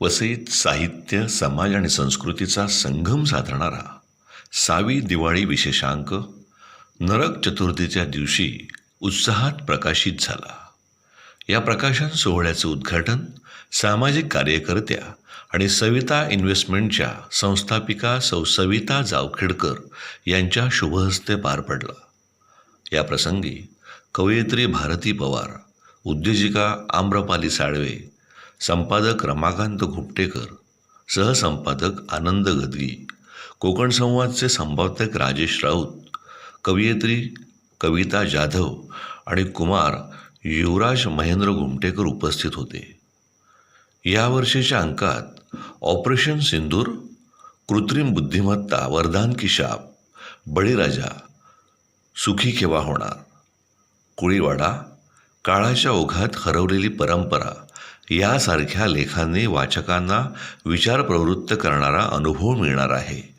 वसईत साहित्य समाज आणि संस्कृतीचा संगम साधणारा सावी दिवाळी विशेषांक नरक चतुर्थीच्या दिवशी उत्साहात प्रकाशित झाला. या प्रकाशन सोहळ्याचं उद्घाटन सामाजिक कार्यकर्त्या आणि सविता इन्व्हेस्टमेंटच्या संस्थापिका सौ सविता जावखेडकर यांच्या शुभहस्ते पार पडला. या प्रसंगी कवयित्री भारती पवार उद्योजिका आम्रपाली साळवे संपादक रमाकांत घुपटेकर सहसंपादक आनंद गदगी कोकण संवादचे संपादक राजेश राऊत कवयित्री कविता जाधव आणि कुमार युवराज महेंद्र घुमटेकर उपस्थित होते. यावर्षीच्या अंकात ऑपरेशन सिंदूर कृत्रिम बुद्धिमत्ता वरदान की शाप बळीराजा सुखी केव्हा होणार? कुळीवाडा काळाच्या ओघात हरवलेली परंपरा यासारख्या लेखांनी वाचकांना विचार प्रवृत्त करणारा अनुभव मिळणार आहे.